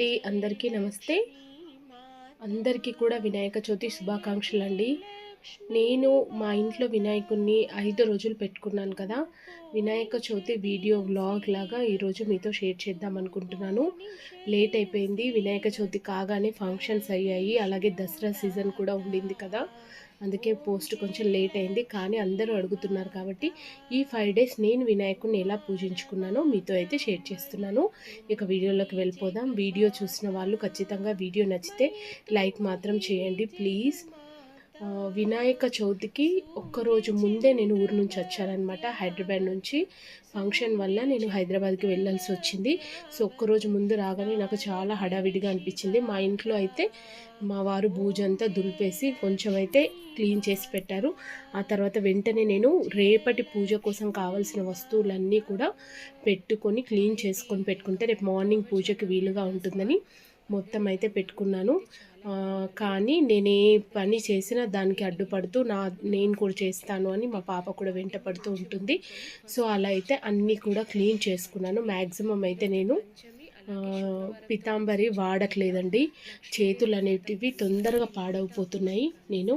అండి. అందరికీ నమస్తే. అందరికీ కూడా వినాయక చవితి శుభాకాంక్షలు అండి నేను మా ఇంట్లో వినాయకుడిని ఐదు రోజులు పెట్టుకున్నాను కదా. వినాయక చవితి వీడియో వ్లాగ్ లాగా ఈరోజు మీతో షేర్ చేద్దాం అనుకుంటున్నాను. లేట్ అయిపోయింది. వినాయక చవితి కాగానే ఫంక్షన్స్ అయ్యాయి. అలాగే దసరా సీజన్ కూడా ఉండింది కదా. అందుకే పోస్ట్ కొంచెం లేట్ అయింది. కానీ అందరూ అడుగుతున్నారు కాబట్టి ఈ ఫైవ్ డేస్ నేను వినాయకుడిని ఎలా పూజించుకున్నానో మీతో అయితే షేర్ చేస్తున్నాను. ఇక వీడియోలోకి వెళ్ళిపోదాం. వీడియో చూసిన వాళ్ళు ఖచ్చితంగా వీడియో నచ్చితే లైక్ మాత్రం చేయండి. ప్లీజ్. వినాయక చవితికి ఒక్కరోజు ముందే నేను ఊరు నుంచి వచ్చానమాట హైదరాబాద్ నుంచి ఫంక్షన్ వల్ల నేను హైదరాబాద్కి వెళ్ళాల్సి వచ్చింది. సో ఒక్కరోజు ముందు రాగానే నాకు చాలా హడావిడిగా అనిపించింది. మా ఇంట్లో అయితే మా వారు భూజంతా దులిపేసి కొంచెం అయితే క్లీన్ చేసి పెట్టారు. ఆ తర్వాత వెంటనే నేను రేపటి పూజ కోసం కావాల్సిన వస్తువులన్నీ కూడా పెట్టుకొని క్లీన్ చేసుకొని పెట్టుకుంటే రేపు మార్నింగ్ పూజకి వీలుగా ఉంటుందని మొత్తం అయితే పెట్టుకున్నాను కానీ నేను ఏ పని చేసినా దానికి అడ్డుపడుతూ నా నేను కూడా చేస్తాను అని మా పాప కూడా వెంట పడుతూ ఉంటుంది. సో అలా అయితే అన్నీ కూడా క్లీన్ చేసుకున్నాను. మ్యాక్సిమం అయితే నేను పితాంబరి వాడట్లేదండి. చేతులు అనేటివి తొందరగా పాడైపోతున్నాయి నేను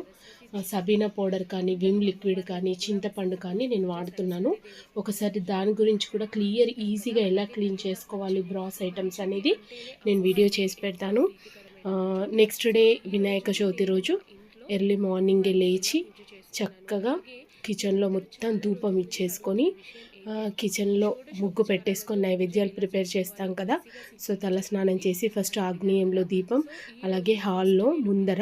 సబీనా పౌడర్ కానీ విమ్ లిక్విడ్ కానీ చింతపండు కానీ నేను వాడుతున్నాను. ఒకసారి దాని గురించి కూడా క్లియర్ ఈజీగా ఎలా క్లీన్ చేసుకోవాలి బ్రాస్ ఐటమ్స్ అనేది నేను వీడియో చేసి పెడతాను. నెక్స్ట్ డే వినాయక చవితి రోజు ఎర్లీ మార్నింగే లేచి చక్కగా కిచెన్లో మొత్తం ధూపం ఇచ్చేసుకొని కిచెన్లో ముగ్గు పెట్టేసుకొని నైవేద్యాలు ప్రిపేర్ చేస్తాం కదా. సో తల స్నానం చేసి ఫస్ట్ ఆగ్నేయంలో దీపం అలాగే హాల్లో ముందర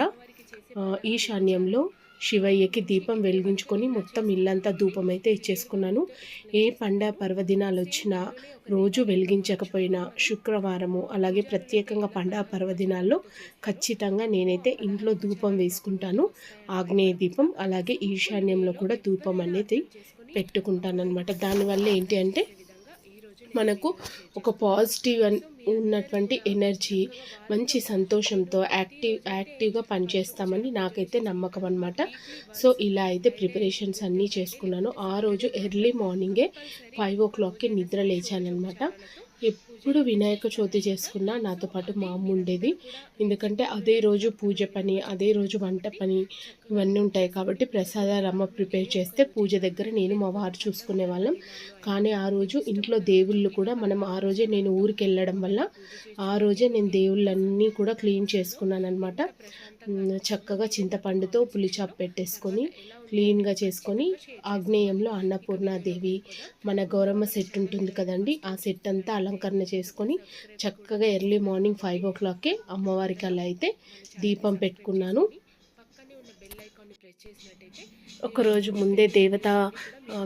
ఈశాన్యంలో శివయ్యకి దీపం వెలిగించుకొని మొత్తం ఇల్లంతా ధూపం అయితే ఇచ్చేసుకున్నాను. ఏ పండ పర్వదినాలు వచ్చినా రోజు వెలిగించకపోయినా శుక్రవారము అలాగే ప్రత్యేకంగా పండగ పర్వదినాల్లో ఖచ్చితంగా నేనైతే ఇంట్లో ధూపం వేసుకుంటాను. ఆగ్నేయ దీపం అలాగే ఈశాన్యంలో కూడా ధూపం అనేది పెట్టుకుంటాను అనమాట దానివల్ల ఏంటి అంటే మనకు ఒక పాజిటివ్ ఉన్నటువంటి ఎనర్జీ మంచి సంతోషంతో యాక్టివ్ యాక్టివ్గా పనిచేస్తామని నాకైతే నమ్మకం అనమాట సో ఇలా అయితే ప్రిపరేషన్స్ అన్నీ చేసుకున్నాను. ఆ రోజు ఎర్లీ మార్నింగే ఫైవ్ ఓ క్లాక్కి నిద్ర లేచానమాట ఎప్పుడు వినాయక చవితి చేసుకున్నా నాతో పాటు మా అమ్మ ఉండేది. ఎందుకంటే అదే రోజు పూజ పని అదే రోజు వంట పని ఇవన్నీ ఉంటాయి కాబట్టి ప్రసాదాలు అమ్మ ప్రిపేర్ చేస్తే పూజ దగ్గర నేను మా వారు చూసుకునే వాళ్ళం. కానీ ఆ రోజు ఇంట్లో దేవుళ్ళు కూడా మనం ఆ రోజే నేను ఊరికి వెళ్ళడం వల్ల ఆ రోజే నేను దేవుళ్ళన్నీ కూడా క్లీన్ చేసుకున్నాను అనమాట చక్కగా చింతపండుతో పులిచాప్ పెట్టేసుకొని క్లీన్గా చేసుకొని ఆగ్నేయంలో అన్నపూర్ణాదేవి మన గౌరమ్మ సెట్ ఉంటుంది కదండి ఆ సెట్ అంతా అలంకరణ చేసుకొని చక్కగా ఎర్లీ మార్నింగ్ ఫైవ్ ఓ క్లాక్కే అమ్మవారికి అలా అయితే దీపం పెట్టుకున్నాను. ఒకరోజు ముందే దేవత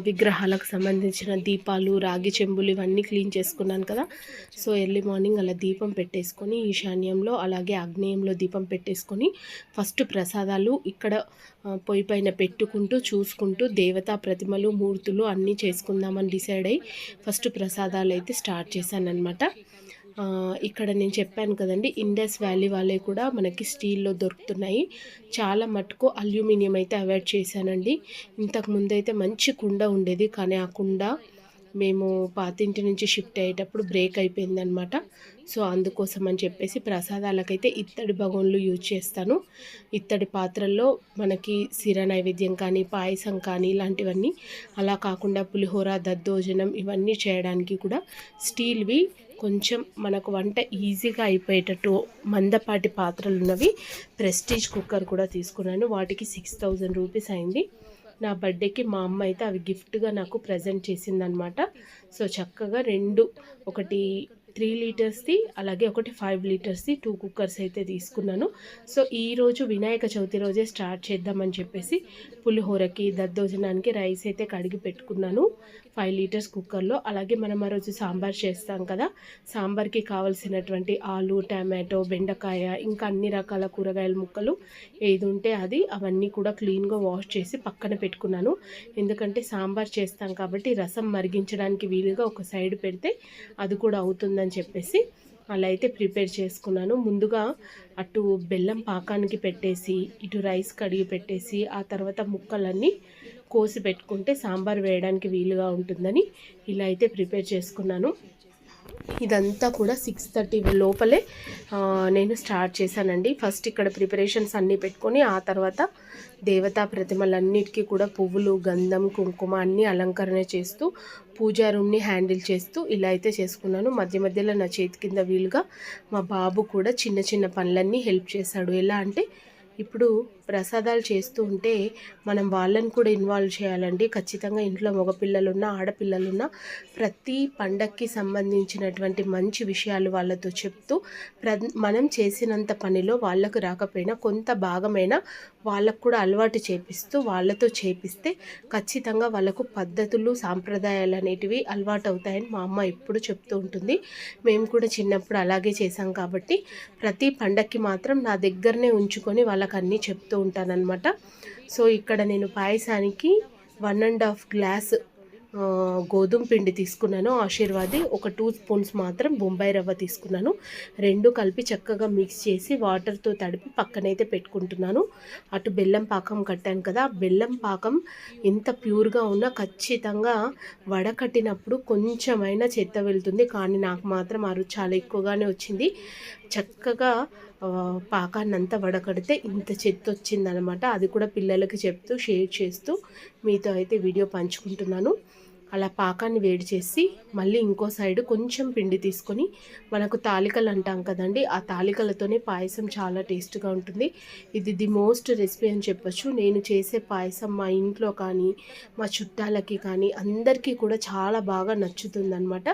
విగ్రహాలకు సంబంధించిన దీపాలు రాగి చెంబులు ఇవన్నీ క్లీన్ చేసుకున్నాను కదా. సో ఎర్లీ మార్నింగ్ అలా దీపం పెట్టేసుకొని ఈశాన్యంలో అలాగే ఆగ్నేయంలో దీపం పెట్టేసుకొని ఫస్ట్ ప్రసాదాలు ఇక్కడ పొయ్యి పైన పెట్టుకుంటూ చూసుకుంటూ దేవతా ప్రతిమలు మూర్తులు అన్నీ చేసుకుందామని డిసైడ్ అయ్యి ఫస్ట్ ప్రసాదాలు అయితే స్టార్ట్ చేశాను అనమాట ఇక్కడ నేను చెప్పాను కదండి ఇండస్ వ్యాలీ వాళ్ళే కూడా మనకి స్టీల్లో దొరుకుతున్నాయి. చాలా మటుకు అల్యూమినియం అయితే అవాయిడ్ చేశానండి. ఇంతకు అయితే మంచి కుండ ఉండేది కానీ ఆ కుండ మేము పాతింటి నుంచి షిఫ్ట్ అయ్యేటప్పుడు బ్రేక్ అయిపోయిందనమాట సో అందుకోసం అని చెప్పేసి ప్రసాదాలకైతే ఇత్తడి భగవన్లు యూజ్ చేస్తాను. ఇత్తడి పాత్రల్లో మనకి సిర నైవేద్యం కానీ పాయసం కానీ ఇలాంటివన్నీ అలా కాకుండా పులిహోర దద్దోజనం ఇవన్నీ చేయడానికి కూడా స్టీల్వి కొంచెం మనకు వంట ఈజీగా అయిపోయేటట్టు మందపాటి పాత్రలు ఉన్నవి ప్రెస్టీజ్ కుక్కర్ కూడా తీసుకున్నాను. వాటికి సిక్స్ థౌజండ్ రూపీస్ అయింది. నా బర్త్డేకి మా అమ్మ అయితే అవి గిఫ్ట్గా నాకు ప్రజెంట్ చేసిందనమాట సో చక్కగా రెండు ఒకటి త్రీ లీటర్స్ది అలాగే ఒకటి ఫైవ్ లీటర్స్ది టూ కుక్కర్స్ అయితే తీసుకున్నాను. సో ఈరోజు వినాయక చవితి రోజే స్టార్ట్ చేద్దామని చెప్పేసి పులిహోరకి దద్దోజనానికి రైస్ అయితే కడిగి పెట్టుకున్నాను. ఫైవ్ లీటర్స్ కుక్కర్లో అలాగే మనం ఆ రోజు సాంబార్ చేస్తాం కదా. సాంబార్కి కావాల్సినటువంటి ఆలు టమాటో బెండకాయ ఇంకా అన్ని రకాల కూరగాయల ముక్కలు ఏది ఉంటే అది అవన్నీ కూడా క్లీన్గా వాష్ చేసి పక్కన పెట్టుకున్నాను. ఎందుకంటే సాంబార్ చేస్తాం కాబట్టి రసం మరిగించడానికి వీలుగా ఒక సైడ్ పెడితే అది కూడా అవుతుందని చెప్పేసి అలా అయితే ప్రిపేర్ చేసుకున్నాను. ముందుగా అటు బెల్లం పాకానికి పెట్టేసి ఇటు రైస్ కడిగి పెట్టేసి ఆ తర్వాత ముక్కలన్నీ కోసి పెట్టుకుంటే సాంబార్ వేయడానికి వీలుగా ఉంటుందని ఇలా అయితే ప్రిపేర్ చేసుకున్నాను. ఇదంతా కూడా సిక్స్ థర్టీ లోపలే నేను స్టార్ట్ చేశానండి. ఫస్ట్ ఇక్కడ ప్రిపరేషన్స్ అన్నీ పెట్టుకొని ఆ తర్వాత దేవతా ప్రతిమలన్నిటికీ కూడా పువ్వులు గంధం కుంకుమ అన్నీ అలంకరణ చేస్తూ పూజా రూమ్ని హ్యాండిల్ చేస్తూ ఇలా అయితే చేసుకున్నాను. మధ్య మధ్యలో నా చేతి కింద వీలుగా మా బాబు కూడా చిన్న చిన్న పనులన్నీ హెల్ప్ చేశాడు. ఎలా అంటే ఇప్పుడు ప్రసాదాలు చేస్తూ ఉంటే మనం వాళ్ళని కూడా ఇన్వాల్వ్ చేయాలండి. ఖచ్చితంగా ఇంట్లో మగపిల్లలున్నా ఆడపిల్లలున్నా ప్రతి పండక్కి సంబంధించినటువంటి మంచి విషయాలు వాళ్ళతో చెప్తూ ప్ర మనం చేసినంత పనిలో వాళ్ళకు రాకపోయినా కొంత భాగమైనా వాళ్ళకు కూడా అలవాటు చేపిస్తూ వాళ్ళతో చేపిస్తే ఖచ్చితంగా వాళ్ళకు పద్ధతులు సాంప్రదాయాలు అనేటివి అలవాటు అవుతాయని మా అమ్మ ఎప్పుడు చెప్తూ ఉంటుంది. మేము కూడా చిన్నప్పుడు అలాగే చేసాం కాబట్టి ప్రతి పండక్కి మాత్రం నా దగ్గరనే ఉంచుకొని వాళ్ళకు అన్నీ చెప్తూ ఉంటానన్నమాట. సో ఇక్కడ నేను పాయసానికి వన్ అండ్ హాఫ్ గ్లాస్ గోధుమ పిండి తీసుకున్నాను. ఆశీర్వాది ఒక టూ స్పూన్స్ మాత్రం బొంబాయి రవ్వ తీసుకున్నాను. రెండు కలిపి చక్కగా మిక్స్ చేసి వాటర్తో తడిపి పక్కనైతే పెట్టుకుంటున్నాను. అటు బెల్లం పాకం కట్టాను కదా బెల్లం పాకం ఎంత ప్యూర్గా ఉన్నా ఖచ్చితంగా వడకట్టినప్పుడు కొంచెమైనా చెత్త వెళ్తుంది. కానీ నాకు మాత్రం ఆ రుచి చాలా ఎక్కువగానే వచ్చింది. చక్కగా పాకాన్ని అంతా వడకడితే ఇంత చెత్త వచ్చిందనమాట. అది కూడా పిల్లలకి చెప్తూ షేర్ చేస్తూ మీతో అయితే వీడియో పంచుకుంటున్నాను. అలా పాకాన్ని వేడి చేసి మళ్ళీ ఇంకో సైడ్ కొంచెం పిండి తీసుకొని మనకు తాలికలు అంటాం కదండి ఆ తాలికలతోనే పాయసం చాలా టేస్ట్గా ఉంటుంది. ఇది ది మోస్ట్ రెసిపీ అని చెప్పొచ్చు. నేను చేసే పాయసం మా ఇంట్లో కానీ మా చుట్టాలకి కానీ అందరికీ కూడా చాలా బాగా నచ్చుతుందన్నమాట.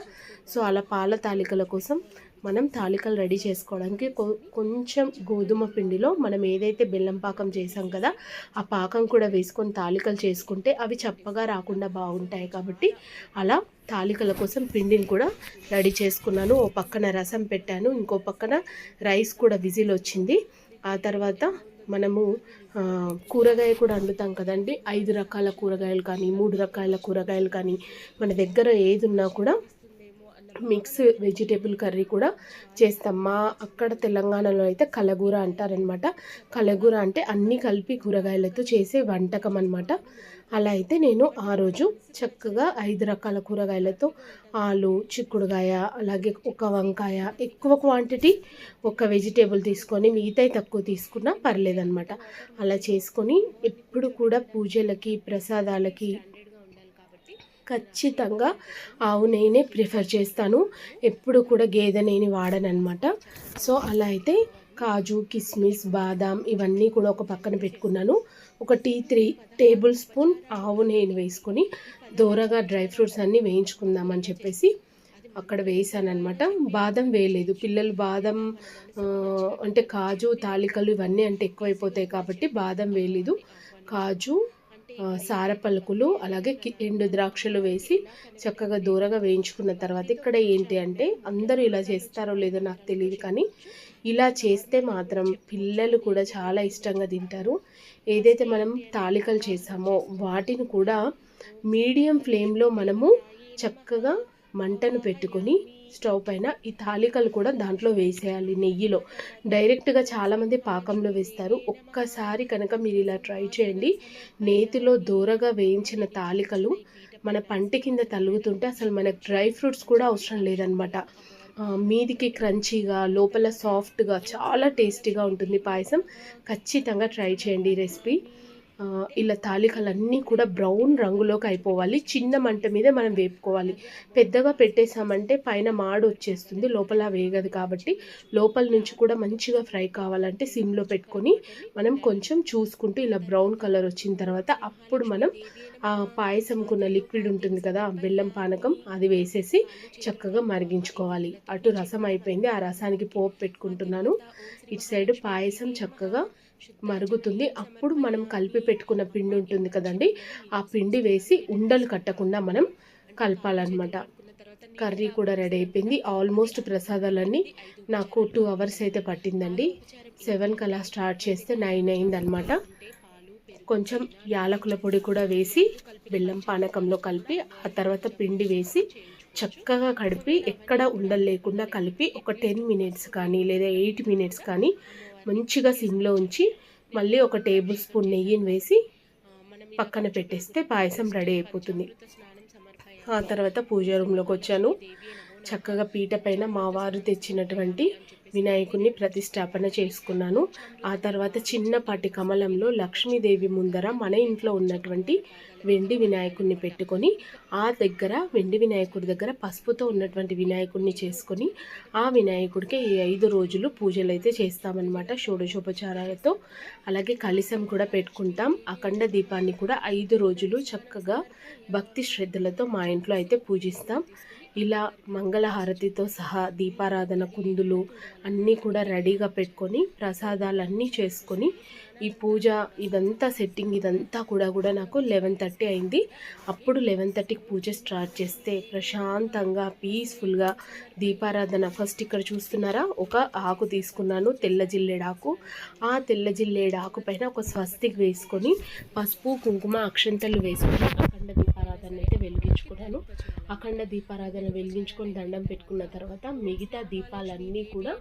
సో అలా పాల తాలికల కోసం మనం తాలికలు రెడీ చేసుకోవడానికి కొ- కొంచెం గోధుమ పిండిలో మనం ఏదైతే బెల్లం పాకం చేసాం కదా ఆ పాకం కూడా వేసుకొని తాలికలు చేసుకుంటే అవి చప్పగా రాకుండా బాగుంటాయి కాబట్టి అలా తాలికల కోసం పిండిని కూడా రెడీ చేసుకున్నాను. ఓ పక్కన రసం పెట్టాను. ఇంకో పక్కన రైస్ కూడా విజిల్ వచ్చింది. ఆ తర్వాత మనము కూరగాయ కూడా వండుతాం కదండి. ఐదు రకాల కూరగాయలు కానీ మూడు రకాల కూరగాయలు కానీ మన దగ్గర ఏది ఉన్నా కూడా మిక్స్ వెజిటేబుల్ కర్రీ కూడా చేస్తాం. మా అక్కడ తెలంగాణలో అయితే కలగూర అంటారనమాట. కలగూర అంటే అన్నీ కలిపి కూరగాయలతో చేసే వంటకం అనమాట అలా అయితే నేను ఆ రోజు చక్కగా ఐదు రకాల కూరగాయలతో ఆలు చిక్కుడుగాయ అలాగే ఒక వంకాయ ఎక్కువ క్వాంటిటీ ఒక వెజిటేబుల్ తీసుకొని మిగతా తక్కువ తీసుకున్నా పర్లేదనమాట అలా చేసుకొని ఎప్పుడు కూడా పూజలకి ప్రసాదాలకి ఖచ్చితంగా ఆవు నెయ్యినే ప్రిఫర్ చేస్తాను. ఎప్పుడు కూడా గేదె నెయ్యిని వాడనమాట సో అలా అయితే కాజు కిస్మిస్ బాదాం ఇవన్నీ కూడా ఒక పక్కన పెట్టుకున్నాను. ఒక టీ త్రీ టేబుల్ స్పూన్ ఆవు నెయ్యిని వేసుకొని దూరగా డ్రై ఫ్రూట్స్ అన్నీ వేయించుకుందామని చెప్పేసి అక్కడ వేసానమాట బాదం వేయలేదు. పిల్లలు బాదం అంటే కాజు తాలికలు ఇవన్నీ అంటే ఎక్కువైపోతాయి కాబట్టి బాదం వేయలేదు. కాజు సార పలుకులు అలాగే ఎండు ద్రాక్షలు వేసి చక్కగా దూరగా వేయించుకున్న తర్వాత ఇక్కడ ఏంటి అంటే అందరూ ఇలా చేస్తారో లేదో నాకు తెలియదు కానీ ఇలా చేస్తే మాత్రం పిల్లలు కూడా చాలా ఇష్టంగా తింటారు. ఏదైతే మనం తాలికలు చేసామో వాటిని కూడా మీడియం ఫ్లేమ్లో మనము చక్కగా మంటను పెట్టుకొని స్టవ్ పైన ఈ తాలికలు కూడా దాంట్లో వేసేయాలి నెయ్యిలో. డైరెక్ట్గా చాలామంది పాకంలో వేస్తారు. ఒక్కసారి కనుక మీరు ఇలా ట్రై చేయండి. నేతిలో దూరగా వేయించిన తాలికలు మన పంటి కింద తలుగుతుంటే అసలు మనకు డ్రై ఫ్రూట్స్ కూడా అవసరం లేదనమాట. మీదికి క్రంచీగా లోపల సాఫ్ట్గా చాలా టేస్టీగా ఉంటుంది పాయసం. ఖచ్చితంగా ట్రై చేయండి ఈ రెసిపీ. ఇలా తాలికలన్నీ కూడా బ్రౌన్ రంగులోకి అయిపోవాలి. చిన్న మంట మీద మనం వేపుకోవాలి. పెద్దగా పెట్టేసామంటే పైన మాడు వచ్చేస్తుంది. లోపల వేగదు కాబట్టి లోపల నుంచి కూడా మంచిగా ఫ్రై కావాలంటే సిమ్లో పెట్టుకొని మనం కొంచెం చూసుకుంటూ ఇలా బ్రౌన్ కలర్ వచ్చిన తర్వాత అప్పుడు మనం ఆ పాయసంకున్న లిక్విడ్ ఉంటుంది కదా బెల్లం పానకం అది వేసేసి చక్కగా మరిగించుకోవాలి. అటు రసం అయిపోయింది. ఆ రసానికి పోపు పెట్టుకుంటున్నాను. ఇటు సైడ్ పాయసం చక్కగా మరుగుతుంది. అప్పుడు మనం కలిపి పెట్టుకున్న పిండి ఉంటుంది కదండి ఆ పిండి వేసి ఉండలు కట్టకుండా మనం కలపాలన్నమాట. కర్రీ కూడా రెడీ అయిపోయింది. ఆల్మోస్ట్ ప్రసాదాలన్నీ నాకు టూ అవర్స్ అయితే పట్టిందండి. సెవెన్కి అలా స్టార్ట్ చేస్తే నైన్ అయిందనమాట కొంచెం యాలకుల పొడి కూడా వేసి బెల్లం పానకంలో కలిపి ఆ తర్వాత పిండి వేసి చక్కగా కడిపి ఎక్కడ ఉండలు లేకుండా కలిపి ఒక టెన్ మినిట్స్ కానీ లేదా ఎయిట్ మినిట్స్ కానీ మంచిగా సిమ్లో ఉంచి మళ్ళీ ఒక టేబుల్ స్పూన్ నెయ్యిని వేసి పక్కన పెట్టేస్తే పాయసం రెడీ అయిపోతుంది. ఆ తర్వాత పూజ రూమ్లోకి వచ్చాను. చక్కగా పీట పైన మా వారు తెచ్చినటువంటి వినాయకుడిని ప్రతిష్టాపన చేసుకున్నాను. ఆ తర్వాత చిన్నపాటి కమలంలో లక్ష్మీదేవి ముందర మన ఇంట్లో ఉన్నటువంటి వెండి వినాయకుడిని పెట్టుకొని ఆ దగ్గర వెండి వినాయకుడి దగ్గర పసుపుతో ఉన్నటువంటి వినాయకుడిని చేసుకొని ఆ వినాయకుడికి ఈ ఐదు రోజులు పూజలు అయితే చేస్తామన్నమాట షోడశోపచారాలతో. అలాగే కలిసం కూడా పెట్టుకుంటాం. అఖండ దీపాన్ని కూడా ఐదు రోజులు చక్కగా భక్తి శ్రద్ధలతో మా ఇంట్లో అయితే పూజిస్తాం. ఇలా మంగళహారతితో సహా దీపారాధన కుందులు అన్నీ కూడా రెడీగా పెట్టుకొని ప్రసాదాలన్నీ చేసుకొని ఈ పూజ ఇదంతా సెట్టింగ్ ఇదంతా కూడా కూడా నాకు లెవెన్ థర్టీ అయింది. అప్పుడు లెవెన్ థర్టీకి పూజ స్టార్ట్ చేస్తే ప్రశాంతంగా పీస్ఫుల్గా దీపారాధన. ఫస్ట్ ఇక్కడ చూస్తున్నారా? ఒక ఆకు తీసుకున్నాను తెల్ల జిల్లేడాకు ఆ తెల్ల జిల్లేడాకు పైన ఒక స్వస్తికి వేసుకొని పసుపు కుంకుమ అక్షంతలు వేసుకొని అఖండ దీపారాధన అయితే వెలిగించుకున్నాను. అఖండ దీపారాధన వెలిగించుకొని దండం పెట్టుకున్న తర్వాత మిగతా దీపాలన్నీ కూడా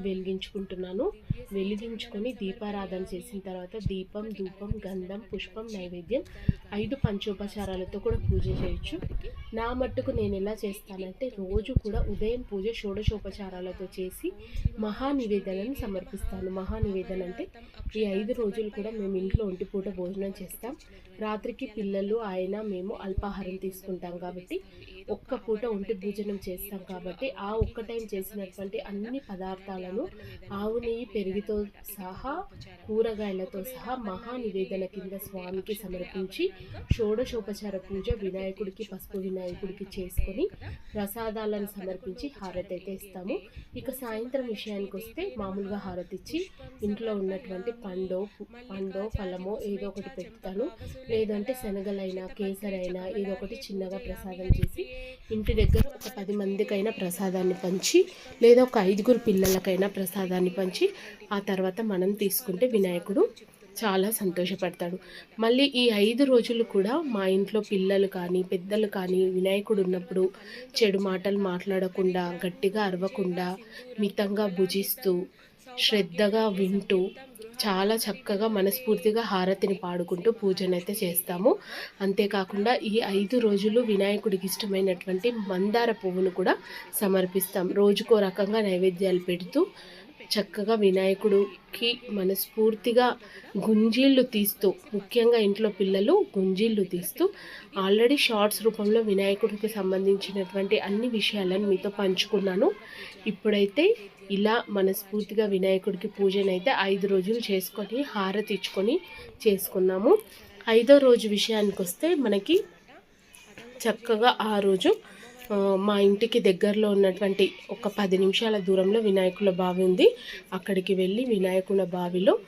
వెలిగించుకుంటున్నాను. వెలిగించుకొని దీపారాధన చేసిన తర్వాత దీపం ధూపం గంధం పుష్పం నైవేద్యం ఐదు పంచోపచారాలతో కూడా పూజ చేయొచ్చు. నా మట్టుకు నేను ఎలా చేస్తానంటే రోజు కూడా ఉదయం పూజ షోడశోపచారాలతో చేసి మహా నివేదనను సమర్పిస్తాను. మహా నివేదన అంటే ఈ ఐదు రోజులు కూడా మేము ఇంట్లో ఒంటి పూట భోజనం చేస్తాం. రాత్రికి పిల్లలు ఆయన మేము అల్పాహారం తీసుకుంటాం కాబట్టి ఒక్క పూట ఒంటి భోజనం చేస్తాం కాబట్టి ఆ ఒక్క టైం చేసినటువంటి అన్ని పదార్థాలు పదార్థాలను ఆవు నెయ్యి పెరుగుతో సహా కూరగాయలతో సహా మహా నివేదన కింద స్వామికి సమర్పించి షోడశోపచార పూజ వినాయకుడికి పసుపు వినాయకుడికి చేసుకొని ప్రసాదాలను సమర్పించి హారతి అయితే ఇస్తాము. ఇక సాయంత్రం విషయానికి వస్తే మామూలుగా హారతి ఇచ్చి ఇంట్లో ఉన్నటువంటి పండో పండో ఫలమో ఏదో ఒకటి పెడతాను. లేదంటే శనగలైనా కేసరైనా ఏదో ఒకటి చిన్నగా ప్రసాదం చేసి ఇంటి దగ్గర ఒక పది మందికైనా ప్రసాదాన్ని పంచి లేదా ఒక ఐదుగురు పిల్లలకైనా ప్రసాదాన్ని పంచి ఆ తర్వాత మనం తీసుకుంటే వినాయకుడు చాలా సంతోషపడతాడు. మళ్ళీ ఈ ఐదు రోజులు కూడా మా ఇంట్లో పిల్లలు కానీ పెద్దలు కానీ వినాయకుడు ఉన్నప్పుడు చెడు మాటలు మాట్లాడకుండా గట్టిగా అరవకుండా మితంగా భుజిస్తూ శ్రద్ధగా వింటూ చాలా చక్కగా మనస్ఫూర్తిగా హారతిని పాడుకుంటూ పూజనైతే చేస్తాము. అంతేకాకుండా ఈ ఐదు రోజులు వినాయకుడికి ఇష్టమైనటువంటి మందార పువ్వును కూడా సమర్పిస్తాం. రోజుకో రకంగా నైవేద్యాలు పెడుతూ చక్కగా వినాయకుడికి మనస్ఫూర్తిగా గుంజీళ్ళు తీస్తూ ముఖ్యంగా ఇంట్లో పిల్లలు గుంజీళ్ళు తీస్తూ ఆల్రెడీ షార్ట్స్ రూపంలో వినాయకుడికి సంబంధించినటువంటి అన్ని విషయాలను మీతో పంచుకున్నాను. ఇప్పుడైతే ఇలా మనస్ఫూర్తిగా వినాయకుడికి పూజనైతే ఐదు రోజులు చేసుకొని హారతి ఇచ్చుకొని చేసుకున్నాము. ఐదో రోజు విషయానికి వస్తే మనకి చక్కగా ఆ రోజు మా ఇంటికి దగ్గరలో ఉన్నటువంటి ఒక పది నిమిషాల దూరంలో వినాయకుల బావి ఉంది. అక్కడికి వెళ్ళి వినాయకుల బావిలో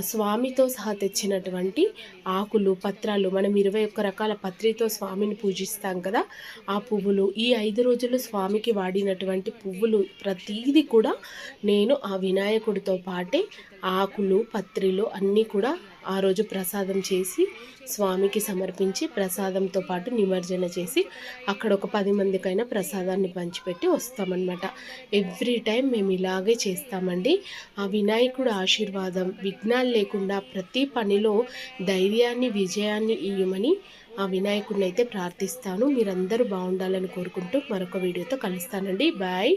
స్వామితో సహా తెచ్చినటువంటి ఆకులు పత్రాలు మనం ఇరవై ఒక్క రకాల పత్రితో స్వామిని పూజిస్తాం కదా. ఆ పువ్వులు ఈ ఐదు రోజులు స్వామికి వాడినటువంటి పువ్వులు ప్రతీది కూడా నేను ఆ వినాయకుడితో పాటే ఆకులు పత్రిలు అన్నీ కూడా ఆ రోజు ప్రసాదం చేసి స్వామికి సమర్పించి ప్రసాదంతో పాటు నిమజ్జన చేసి అక్కడ ఒక పది మందికైనా ప్రసాదాన్ని పంచిపెట్టి వస్తామన్నమాట. ఎవ్రీ టైం మేము ఇలాగే చేస్తామండి. ఆ వినాయకుడు ఆశీర్వాదం విఘ్నాలు లేకుండా ప్రతి పనిలో ధైర్యాన్ని విజయాన్ని ఇయ్యమని ఆ వినాయకుడిని అయితే ప్రార్థిస్తాను. మీరందరూ బాగుండాలని కోరుకుంటూ మరొక వీడియోతో కలుస్తానండి. బాయ్.